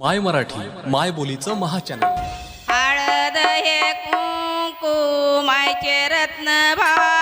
माय मराठी माय बोलीचं महाचॅनल. हळद हे कुंकू मायचे रत्न भार